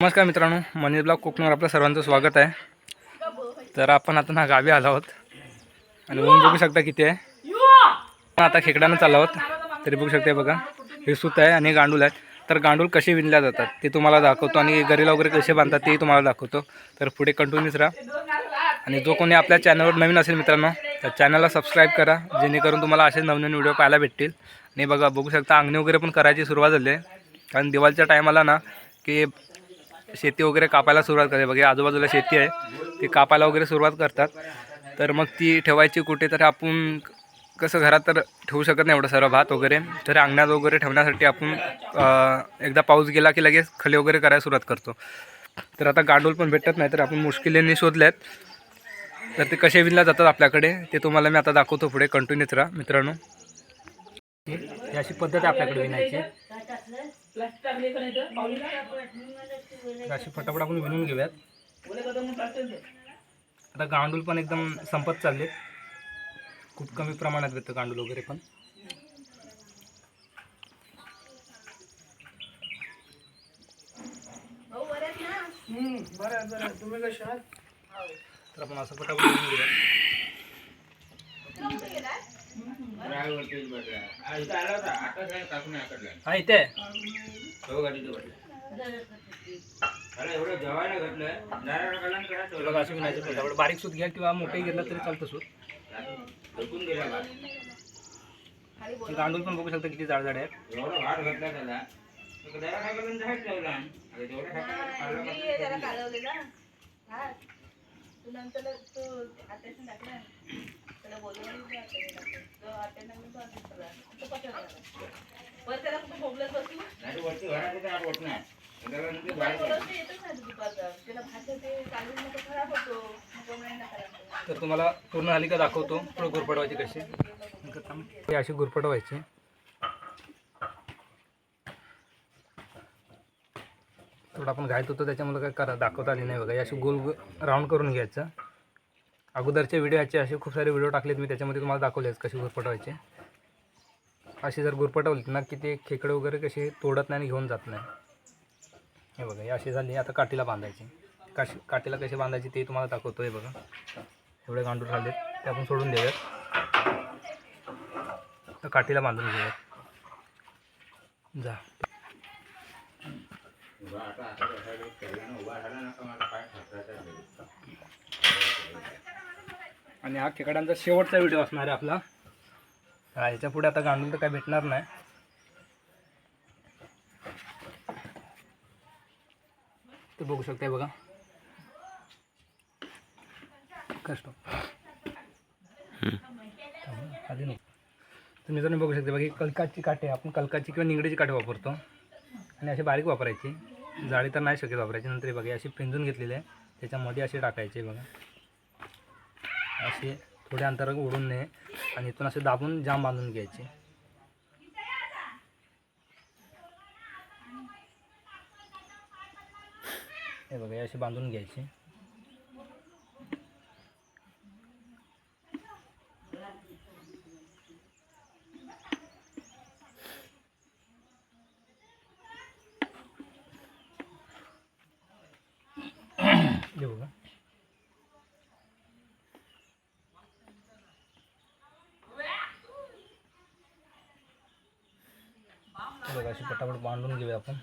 नमस्कार मित्रांनो मनीष ब्लॉग कोकणावर आपलं सर्वांचं स्वागत आहे. तर आपण आता ना गावी आलो आहोत. आणि ऊन बघू शकता किती आहे. पण आता खेकड्यानं चाललो आहोत. तरी बघू शकते बघा. हे सूत आहे आणि गांडूल आहेत. तर गांडूल कसे विणल्या जातात ते तुम्हाला दाखवतो आणि गरीला वगैरे कसे बांधतात तेही तुम्हाला दाखवतो. तर पुढे कंटिन्यूच राहा. आणि जो कोणी आपल्या चॅनलवर नवीन असेल मित्रांनो तर चॅनलला सबस्क्राईब करा. जेणेकरून तुम्हाला असे नवीन व्हिडिओ पाहायला भेटतील. आणि बघा बघू शकता अंगणी वगैरे पण करायची सुरुवात झाली आहे. कारण दिवाळीच्या टायमाला ना की शेती वगैरे कापायला सुरुवात करते. बघा आजूबाजूला शेती आहे. ती कापायला वगैरे सुरुवात करतात. तर मग ती ठेवायची कुठे तर आपण कसं घरात तर ठेवू शकत नाही एवढं सर्व भात वगैरे. तर अंगणात वगैरे ठेवण्यासाठी आपण एकदा पाऊस गेला की लगेच खले वगैरे करायला सुरुवात करतो. तर आता गांडूळ पण भेटत नाही तर आपण मुश्किलीने शोधल्यात तर ते कसे विणल्या जातात आपल्याकडे ते तुम्हाला मी आता दाखवतो पुढे. कंटिन्यूच राहा मित्रांनो. ही अशी पद्धत आहे आपल्याकडे विणायची. अशी फटाफट आपण विणून घेऊयात. आता गांडूल पण एकदम संपत चालले. खूप कमी प्रमाणात भेटतं गांडूल वगैरे पण. तर आपण असं फटाफट विणून घेऊयात. हा इथे. आहे. बघा अशी विणायची फटाफट बारीक सूत घ्या किंवा मोठे घेतला तरी चालतं सूत. गांडूळ पण बघू शकता किती जाड जाड आहेत तर तुम्हाला पूर्ण झाली का दाखवतो पुढे गुरपटवायची कशी. हे अशी गुरपटवायची थोडं आपण घाईत होतो त्याच्यामुळे काय करा दाखवता आली नाही बघा. अशी गोल राऊंड करून घ्यायचं. अगोदरचे व्हिडिओ याचे असे खूप सारे व्हिडिओ टाकलेत मी त्याच्यामध्ये तुम्हाला दाखवले आहेत कशी गुरपटवायचे असे जर गुरपटवली ना की ते खेकडे वगैरे कसे तोडत नाही आणि घेऊन जात नाही. हे बघा हे अशी झाले. आता काठीला बांधायची. काशी काठीला कसे बांधायचे ते तुम्हाला दाखवतो हे बघा. एवढे गांडूळ झाले ते आपण सोडून देऊयात. तर काठीला बांधून घेऊयात. जा. आणि हा खेकड्यांचा शेवटचा व्हिडिओ असणार आहे आपला. हा, याच्यापुढे आता गांडूळ तर काय भेटणार नाही. ते बघू शकताय बघा. कष्ट. आधी नको. तुम्ही जर बघू शकते बघा कलकाची काटे आपण कलकाची किंवा निगडीची काटे वापरतो. आणि अशी बारीक वापरायची. जाळी तर नाही शकत वापरायची. नंतर हे बघा अशी पिंजून घेतलेली आहे. त्याच्यामध्ये असे टाकायचे बघा. असे थोडे अंतर ओढून नये आणि इथून असे दाबून जाम बांधून घ्यायचे. हे बघा असे बांधून घ्यायचे. हे बघा हे बघा अशी पटापट बांधून घेऊया आपण.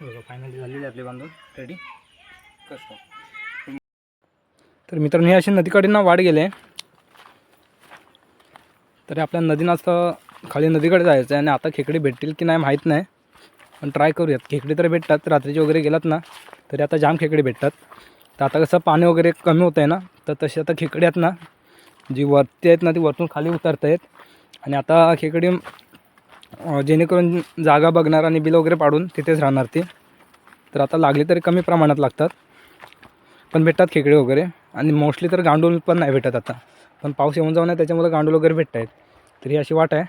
बघा फायनली झालेली आपली बांधून. रेडी कसं तर मित्रांनो हे असे नदीकडे ना वाढ गेले. तरी आपल्या नदीनं असं खाली नदीकडे जायचं आहे आणि आता खेकडे भेटतील की नाही माहीत नाही. पण ट्राय करूयात. खेकडे तर भेटतात. रात्रीचे वगैरे गेलात ना तरी आता जाम खेकडे भेटतात. तर आता कसं पाणी वगैरे कमी होतं आहे ना तर तसे आता खेकडे आहेत ना जी वरती आहेत ना ती वरतून खाली उतरत आहेत आणि आता खेकडे जेणेकरून जागा बघणार आणि बिल वगैरे पाडून तिथेच राहणार ते. तर आता लागले तरी कमी प्रमाणात लागतात. पण भेटतात खेकडे वगैरे. आणि मोस्टली तर गांडूळ पण नाही भेटत आता. पण पाऊस येऊन जाऊन आहे त्याच्यामुळे गांडूळ वगैरे भेटत आहेत. तर ही अशी वाट आहे.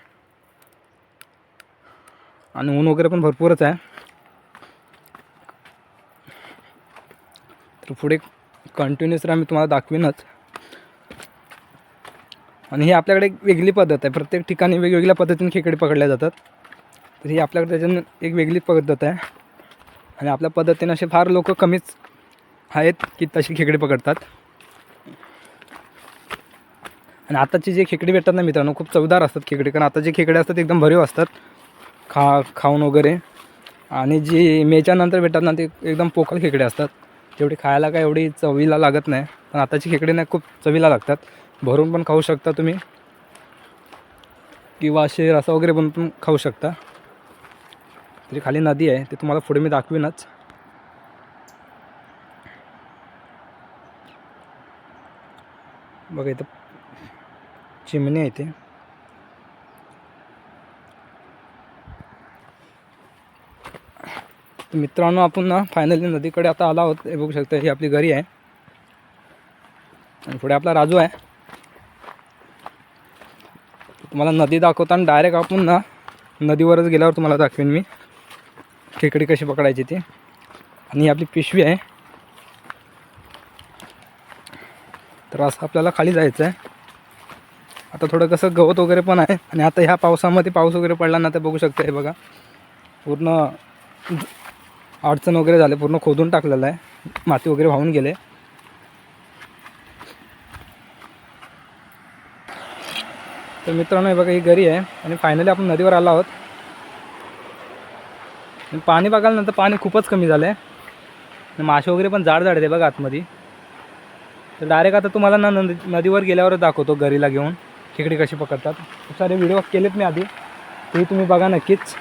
आणि ऊन वगैरे पण भरपूरच आहे. तर पुढे कंटिन्युअस मी तुम्हाला दाखवीनच. आणि ही आपल्याकडे एक वेगळी पद्धत आहे. प्रत्येक ठिकाणी वेगवेगळ्या पद्धतीने खेकडे पकडल्या जातात. तर ही आपल्याकडे त्याच्यानं एक वेगळी पद्धत आहे. आणि आपल्या पद्धतीने असे फार लोक कमीच आहेत की तशी खेकडे पकडतात. आणि आताची जे खेकडे भेटतात ना मित्रांनो खूप चवदार असतात खेकडे. कारण आता जे खेकडे असतात ते एकदम भरीव असतात. खा खाऊन वगैरे. आणि जी मेच्यानंतर भेटतात ना ते एकदम पोकळ खेकडे असतात. तेवढी खायला काय एवढी चवीला लागत नाही. पण आताची खेकडे नाही खूप चवीला लागतात. भरून पण खाऊ शकता तुम्ही. किंवा असे रसा वगैरे बनवून पण खाऊ शकता. तरी खाली नदी आहे ते तुम्हाला पुढे मी दाखवीनच. बघा इथं चिमणी आहे ते. मित्रांनो आपण ना फायनली नदीकडे आता आला आहोत. हे बघू शकता ही आपली घरी आहे. आणि पुढे आपला राजू आहे. तुम्हाला नदी दाखवताना डायरेक्ट आपण ना नदीवरच गेल्यावर तुम्हाला दाखवेन मी. खेकडी कशी पकडायची ती. आणि आपली पिशवी आहे. तर असं आपल्याला खाली जायचं आहे आता थोडं कसं गवत वगैरे पण आहे. आणि आता ह्या पावसामध्ये पाऊस वगैरे पडला ना तर बघू शकता हे बघा. पूर्ण अडचण वगैरे झाले पूर्ण खोदून टाकलेलं आहे. माती वगैरे वाहून गेले. तर मित्रांनो हे बघा ही घरी आहे आणि फायनली आपण नदीवर आलो आहोत. पाणी बघाल नंतर पाणी खूपच कमी झालं आहे मासे वगैरे पण जाड जाड आहे बघा आतमध्ये. तर डायरेक्ट आता तुम्हाला ना नदी नदीवर गेल्यावरच दाखवतो घरीला घेऊन. खेकडी कशी पकडतात. खूप सारे व्हिडिओ केलेत मी आधी. तेही तुम्ही बघा नक्कीच.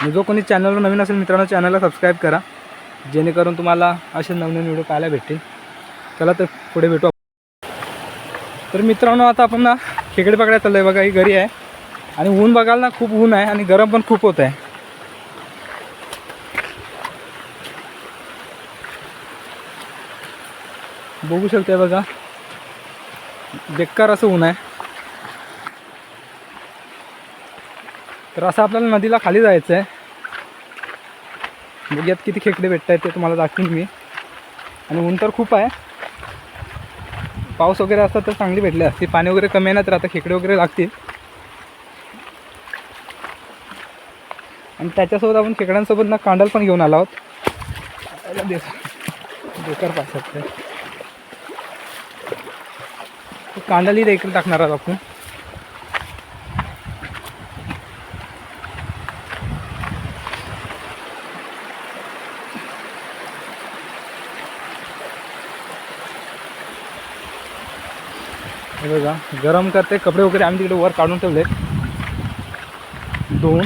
आणि जो कोणी चॅनलवर नवीन असेल मित्रांनो चॅनलला सबस्क्राईब करा. जेणेकरून तुम्हाला असे नवनवीन व्हिडिओ पाहायला भेटतील. चला तर पुढे भेटू तर मित्रांनो आता आपण ना खेकडे पकडायला चाललो आहे बघा ही घरी आहे. आणि ऊन बघाल ना खूप ऊन आहे आणि गरम पण खूप होत आहे. बघू शकते बघा. बेकार असं ऊन आहे. तर असं आपल्याला नदीला खाली जायचं आहे बघूयात किती खेकडे भेटत आहेत ते तुम्हाला दाखवीन मी. आणि ऊन तर खूप आहे. पाऊस वगैरे असतात तर चांगली भेटले असते. पाणी वगैरे कमी आहे ना तर आता खेकडे वगैरे लागतील. आणि त्याच्यासोबत आपण खेकड्यांसोबत ना कांडल पण घेऊन आलो आहोत. याला बेकार ते. कांडलही देखील टाकणार आहोत आपण. हे बघा गरम करते. कपडे वगैरे आम्ही तिकडे वर काढून ठेवले धुवून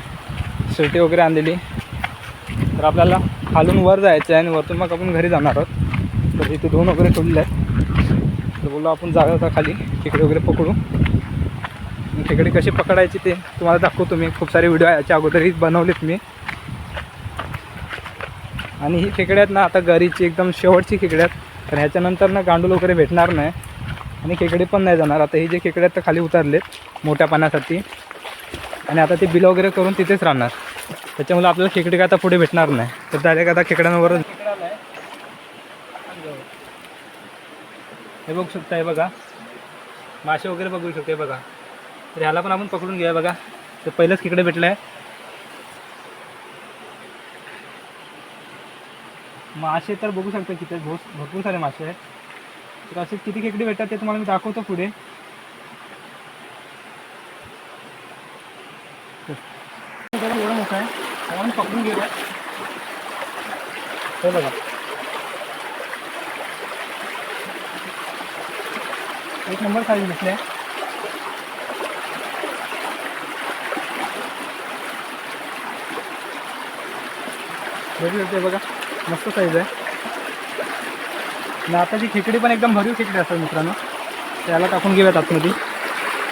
शर्टी वगैरे आणलेली. तर आपल्याला खालून वर जायचं आहे आणि वरतून मग आपण घरी जाणार आहोत. तर इथे धुवून वगैरे ठेवलेले आहेत. तर बोललो आपण जागा होता खाली तिकडे वगैरे पकडू. तिकडे खेकडे कशी पकडायची ते तुम्हाला दाखवतो मी. खूप सारे व्हिडिओ याच्या अगोदरही बनवलेत मी. आणि ही खेकडे आहेत ना आता गरीची एकदम शेवटची खेकडे आहेत. तर ह्याच्यानंतर ना गांडूल वगैरे भेटणार नाही. आणि खेकडे पण नाही जाणार. आता हे जे खेकडे आहेत ते खाली उतरलेत मोठ्या पाण्यासाठी आणि आता ते बिल वगैरे करून तिथेच राहणार. त्याच्यामुळे आपल्याला खेकडे काय आता पुढे भेटणार नाही. तर डायरेक्ट आता खेकड्यांवर हे बघू शकता हे बघा. मासे वगैरे बघू शकते बघा. तर ह्याला पण आपण पकडून घेऊया बघा. ते पहिलंच खेकडे भेटलं आहे मासे तर बघू शकता किती भोस- भरपूर सारे मासे आहेत. तर असे किती खेकडे भेटतात ते तुम्हाला मी दाखवतो पुढे. एवढं मोठं आहे. पकडून हे बघा. एक नंबर साईज भेटले आहे. बघा. मस्त साईज आहे. आणि आताची खेकडी पण एकदम भरीव खिचडी असतात मित्रांनो त्याला टाकून घेऊयात आतमध्ये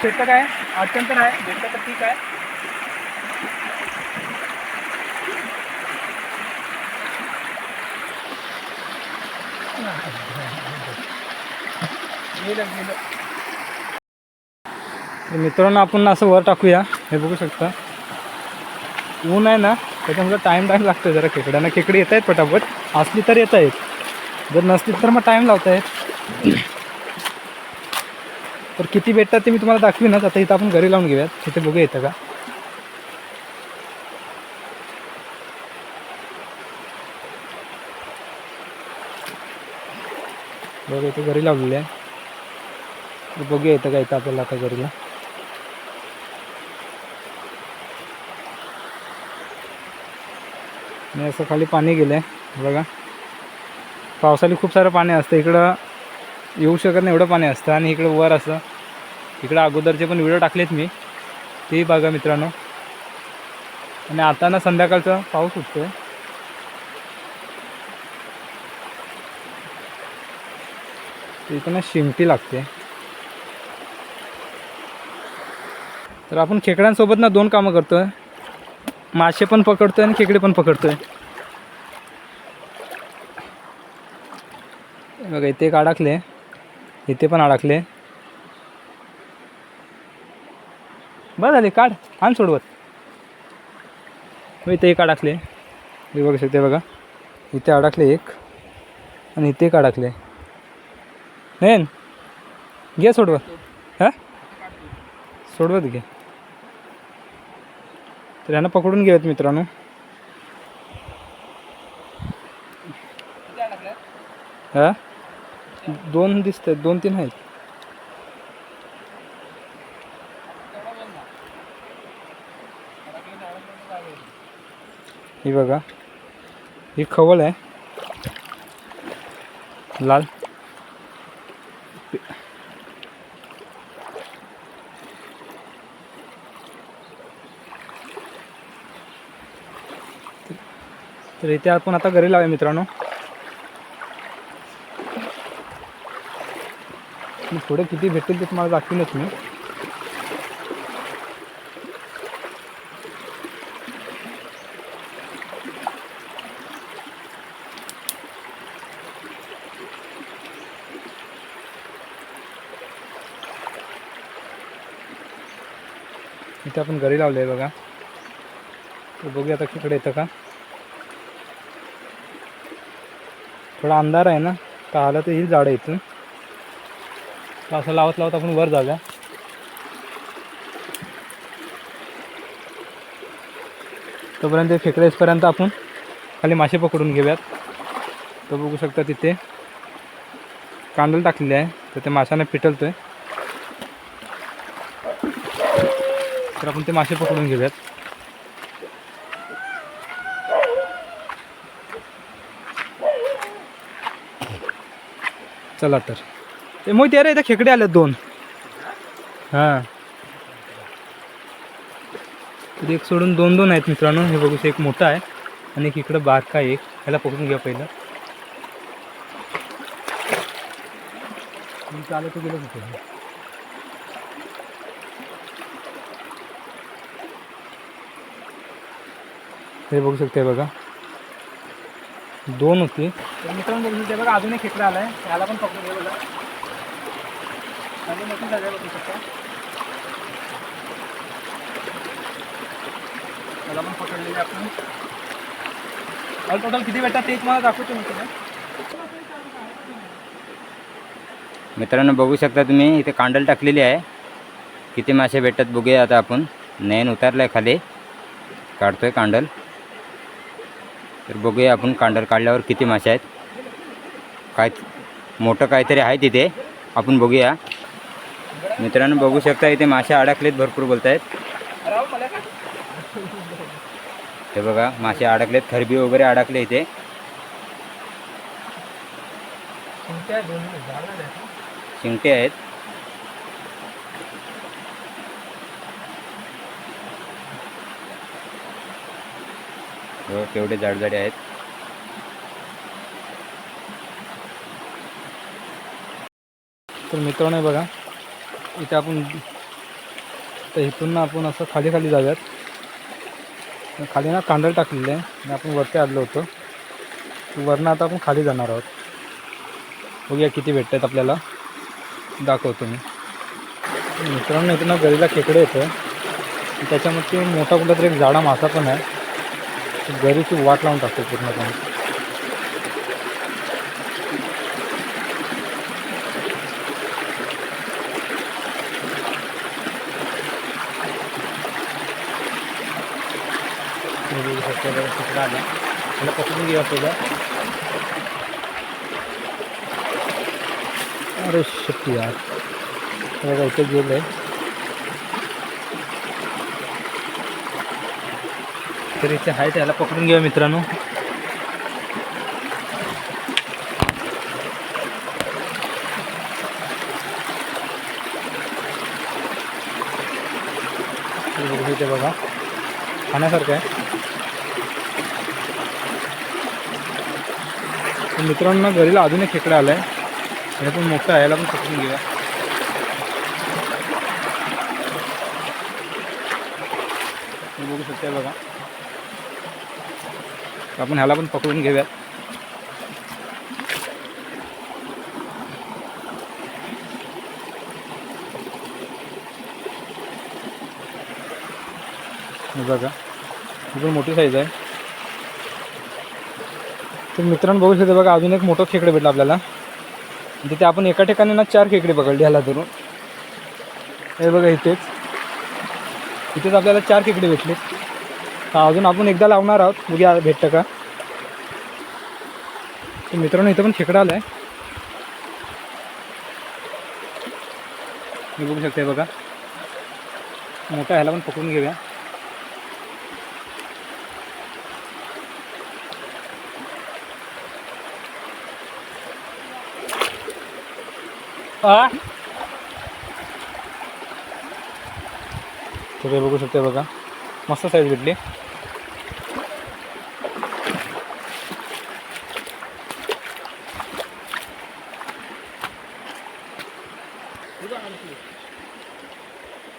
भेटतं काय अडचण तर आहे भेटतं तर ठीक आहे. मित्रांनो आपण असं वर टाकूया हे बघू शकता. ऊन आहे ना त्याच्यामुळे टाईम टाईम लागतो जरा खेकड्यांना. खेकडी येत आहेत पटापट. असली तर येत आहेत जर नसतील तर मग टाईम लावतायत तर किती भेटतात ते मी तुम्हाला दाखवीनच. आता इथं आपण घरी लावून घेऊयात. तिथे बघूया येतं का. बघा इथे घरी लावलेले आहे. बघूया येतं का इथं आपल्याला आता घरीला. नाही असं खाली पाणी गेलं आहे बघा. पावसाळी खूप सारं पाणी असतं. इकडं येऊ शकत नाही एवढं पाणी असतं आणि इकडं वर असं. इकडं अगोदरचे पण व्हिडिओ टाकलेत मी. तेही बघा मित्रांनो. आणि आता ना संध्याकाळचा पाऊस उठतो इथं ना शिमटी लागते. तर आपण खेकड्यांसोबत ना दोन कामं करतोय. मासे पण पकडतोय आणि खेकडे पण पकडतोय. आहे बघा इथे एक अडकले. इथे पण अडकले. बरं झाले काढ. आण सोडवत. हो इथे एक अडकले. हे बघू शकते बघा. इथे अडकले एक. आणि इथे एक अडकले. नाही घे सोडवत. हां? सोडवत घे. तर यांना पकडून घेऊयात मित्रांनो. हा? दोन दिसत आहेत दोन तीन आहेत. ही बघा ही खवळ आहे. लाल. तर इथे आपण आता घरी लावूया मित्रांनो. मी पुढे किती भेटतील ते तुम्हाला दाखवीनच मी. इथे आपण घरी लावले आहे बघा. तर बघूया आता तिकडे येतं का? थोडा अंधार आहे ना तर आलं तर येईल झाडं इथून. तर असं लावत लावत आपण वर जाऊया. तोपर्यंत खेकडेसपर्यंत आपण खाली मासे पकडून घेऊयात. तर बघू शकता तिथे कांदल टाकलेले आहे. तर ते माशाने आहे तर आपण ते मासे पकडून घेऊयात. चला तर. ते मोहिती अरे इथं खेकडे आले दोन. हां. तर एक सोडून दोन दोन आहेत मित्रांनो. हे बघू एक मोठा आहे आणि एक इकडं बारका आहे एक. ह्याला पकडून घ्या पहिलं. चालू तर गेलं कुठे हे बघू शकते बघा. दोन होते. मित्रांनो बघू शकते बघा अजून एक खेकडा आलाय. त्याला पण पकडून घ्या बघा. मोठी जागा आहे बघू शकता. त्याला पण पकडलेले आपण. ऑल टोटल किती भेटतात ते तुम्हाला दाखवतो मी तुला. मित्रांनो बघू शकता तुम्ही इथे कांडल टाकलेली आहे. किती मासे भेटतात बघूया आता आपण. नयन उतरलं आहे खाली. काढतोय कांडल. तर बघूया आपण कांडल काढल्यावर किती मासे आहेत. काय मोठं काहीतरी आहे तिथे. आपण बघूया. मित्रांनो बघू शकता इथे मासे अडकलेत भरपूर बोलत आहेत हे बघा मासे अडकलेत खरबी वगैरे अडकले इथे. कोणत्या शिंगटे आहेत. हो केवढे जाडजाडे आहेत. तर मित्रांनो बघा. इथे आपण तर इथून ना आपण असं खाली खाली जाऊयात. खाली ना कांदळ टाकलेलं आहे. आणि आपण वरती आलो होतो. वरनं आता आपण खाली जाणार आहोत. बघूया किती भेटत आहेत आपल्याला. दाखवतो मी. मित्रांनो इथं ना गरीला खेकडे येतं त्याच्यामध्ये मोठा कुठला तरी एक जाडा मासा पण आहे. गरीची वाट लावून टाकतो पूर्णपणे. तुम्ही बघू शकता त्याला पकडून घेऊ पहिला अरे शक्ती यार. हे बघा इथे गेलं आहे. तर इथे आहे त्याला पकडून घेऊ मित्रांनो. बघा. खाण्यासारखं आहे. तर मित्रांनो घरीला अजून एक खेकडा आला आहे हे पण मोठं आहे याला पण पकडून घेऊया. बघू शकता बघा. आपण ह्याला पण पकडून घेऊयात. बघा. ही पण मोठी साईज आहे. तर मित्रांनो बघू शकता बघा अजून एक मोठं खेकडे भेटलं आपल्याला. तिथे आपण एका ठिकाणी ना चार खेकडे पकडले ह्याला धरून. हे बघा इथेच. इथेच आपल्याला चार खेकडे भेटले. अजून आपण एकदा लावणार आहोत. बघूया भेटतं का? तर मित्रांनो इथं पण खेकडा आला आहे मी बघू शकते बघा. मोठा ह्याला पण पकडून घेऊया. तर बघू शकते बघा. मस्त साईज भेटली.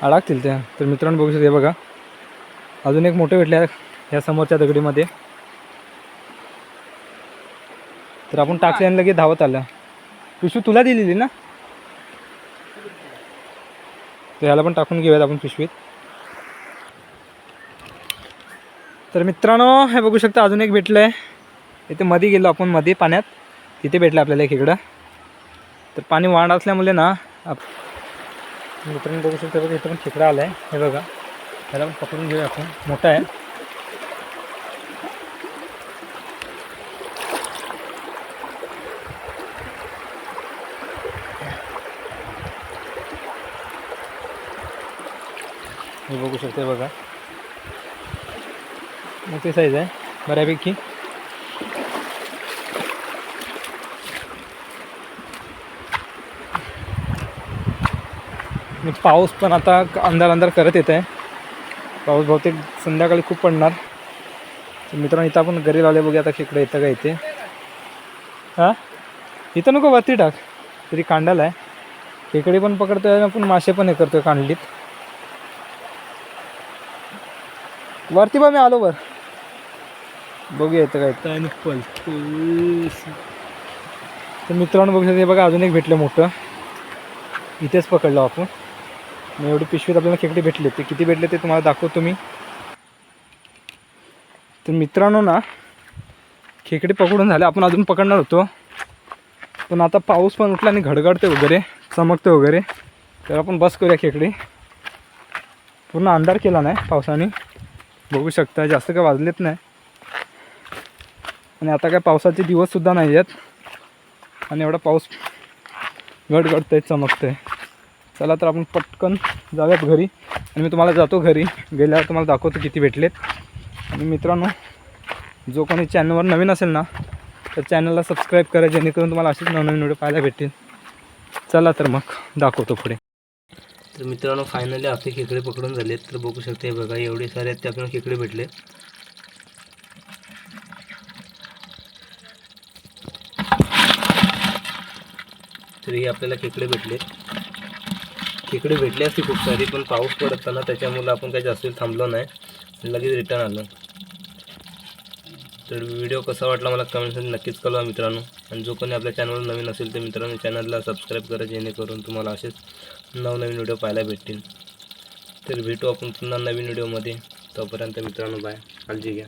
अडकतील त्या. तर मित्रांनो बघू शकते बघा. अजून एक मोठे भेटले ह्या समोरच्या दगडीमध्ये. तर आपण टाकले आणि लगेच धावत आलं. पिशू तुला दिलेली ना? तर ह्याला पण टाकून घेऊयात आपण पिशवीत. तर मित्रांनो हे बघू शकता अजून एक भेटलं आहे इथे मध्ये गेलो आपण मध्ये पाण्यात. तिथे भेटलं आपल्याला एक इकडं. तर पाणी वाढ असल्यामुळे ना आप मित्रांनो बघू शकता बघा इथं पण खेकडा आला आहे हे बघा. ह्याला पण पकडून घेऊया आपण. मोठा आहे हे बघू शकते बघा. मोठी साईज आहे बऱ्यापैकी. पाऊस पण आता अंधार अंधार करत येत आहे पाऊस बहुतेक संध्याकाळी खूप पडणार. तर मित्रांनो इथं आपण घरी लावले बघूया आता खेकडं येतं का इथे. हां? इथं नको वरती टाक. तरी कांडाला आहे. खेकडे पण पकडतोय आपण मासे पण हे करतोय कांडलीत. वरती बा मी आलो वर. बघूया येतं काय. काय पलतोस तर मित्रांनो बघू शकते बघा अजून एक भेटलं मोठं. इथेच पकडलं आपण. मग एवढी पिशवीत आपल्याला खेकडे भेटले ते किती भेटले ते तुम्हाला दाखवतो मी. तर मित्रांनो ना खेकडे पकडून झाले. आपण अजून पकडणार होतो. पण आता पाऊस पण उठला आणि घडघडते वगैरे चमकते वगैरे. तर आपण बस करूया खेकडे. पूर्ण अंधार केला नाही पावसाने. बघू शकता जास्त काय वाजलेत नाही. आणि आता काय पावसाचे दिवससुद्धा नाही आहेत. आणि एवढा पाऊस गडगडतंय आहे चला तर आपण पटकन जाऊयात घरी. आणि मी तुम्हाला जातो घरी. गेल्यावर तुम्हाला दाखवतो किती भेटलेत. आणि मित्रांनो जो कोणी चॅनलवर नवीन असेल ना तर चॅनलला सबस्क्राईब करा जेणेकरून तुम्हाला असेच नवनवीन व्हिडिओ पाहायला भेटतील. चला तर मग दाखवतो पुढे. तर मित्रांनो फायनली आपले खेकडे पकडून झाले तर बघू शकते हे बघा एवढे सारे आहेत ते आपल्याला खेकडे भेटले. तर हे आपल्याला खेकडे भेटले. खेकडे भेटले असते खूप सारी पण पाऊस पडत असताना त्याच्यामुळं आपण काही जास्त थांबलो नाही. लगेच रिटर्न आलो. तर व्हिडिओ कसा वाटला मला कमेंटमध्ये नक्कीच कळवा मित्रांनो. आणि जो कोणी आपल्या चॅनलवर नवीन असेल ते मित्रांनो चॅनलला सबस्क्राईब करा जेणेकरून तुम्हाला असेच नवनवीन व्हिडिओ पाहायला भेटतील. तर भेटू आपण पुन्हा नवीन व्हिडिओमध्ये तोपर्यंत मित्रांनो बाय काळजी घ्या